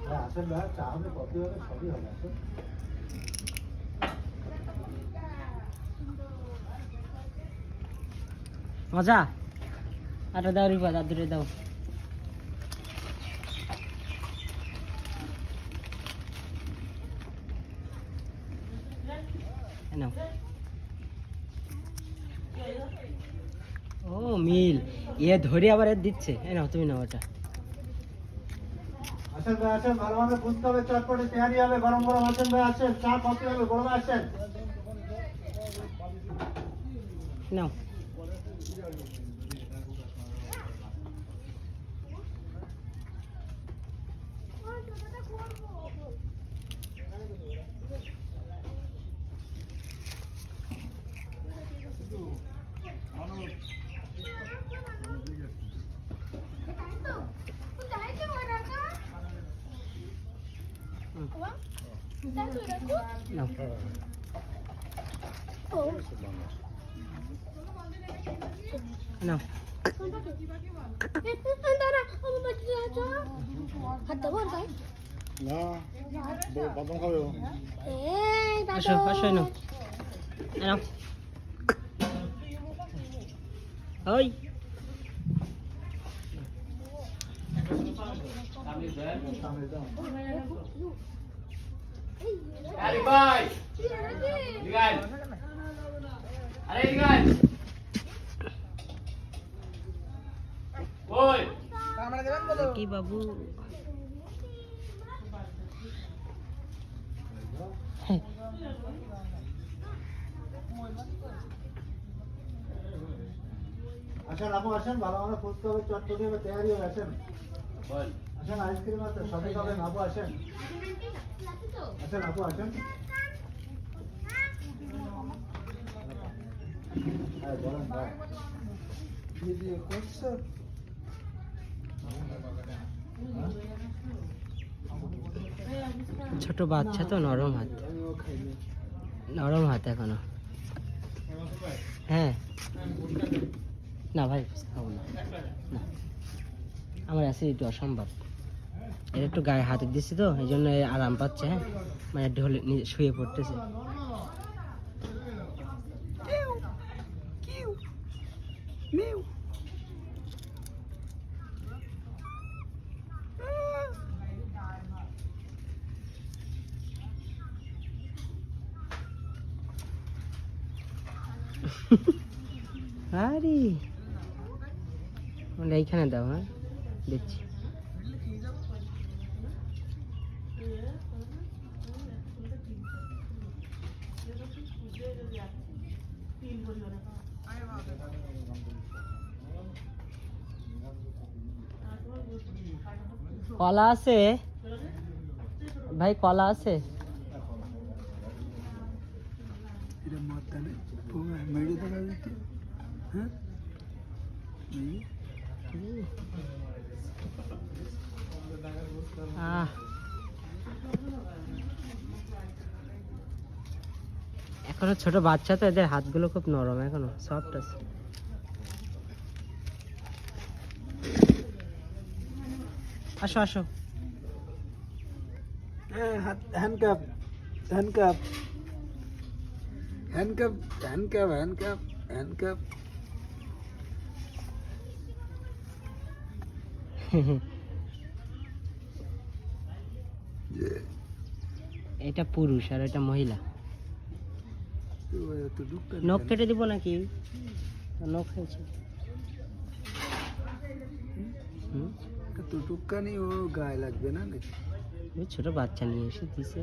হ্যাঁ, আসেন ভাই চা হবে কফি হবে সবই হবে আসেন মজা আটা দাও রিপা দাদুরে দাও এই নাও। ও মিল। এ ধরে আবার এর দিচ্ছে। এই নাও তুমি নাও ওটা আসেন ভাই আসেন ভালোভাবে বুঝতে হবে চটপটে তৈরি হবে গরম গরম আসেন ভাই আসেন চা কফি হবে গরম আসেন। নাও। নাও আসো আসো ওই আরে ভাই। দিগাই আরে দিগাই ওই। কি বাবু? আসেন আপু আসেন। ভালো ভাবে বুঝতে হবে চটপটে হবে তৈরি হবে আসেন। আসেন আইসক্রিম আছে সবই খাবেন আপু আসেন। আসেন আপু আসেন হ্যাঁ বলেন ভাই ছোট বাচ্চা তো নরম হাত। নরম হাত এখনও। হ্যাঁ। না ভাই খাব না। না। আমার অ্যাসিডিটি অসম্ভব। এটা একটু গায়ে হাতে দিচ্ছি তো এই জন্য আরাম পাচ্ছে হ্যাঁ? মানে ঢলে নিজে শুয়ে পড়তেছে। আরে। মানে এইখানে দাও হ্যাঁ? দিচ্ছি কলা আছে ভাই কলা আছে আহ এখনও ছোট বাচ্চা তো এদের হাতগুলো খুব নরম এখনও সফট আছে। আসো আসো। Handcuff handcuff handcuff handcuff handcuff handcuff এটা পুরুষ আর এটা মহিলা। নখ কেটে দিব নাকি? নখ হয়েছে। হুম তো টুকখানি ও গায়ে লাগবে না নাকি? ছোট বাচ্চা নিয়ে এসে দিছে।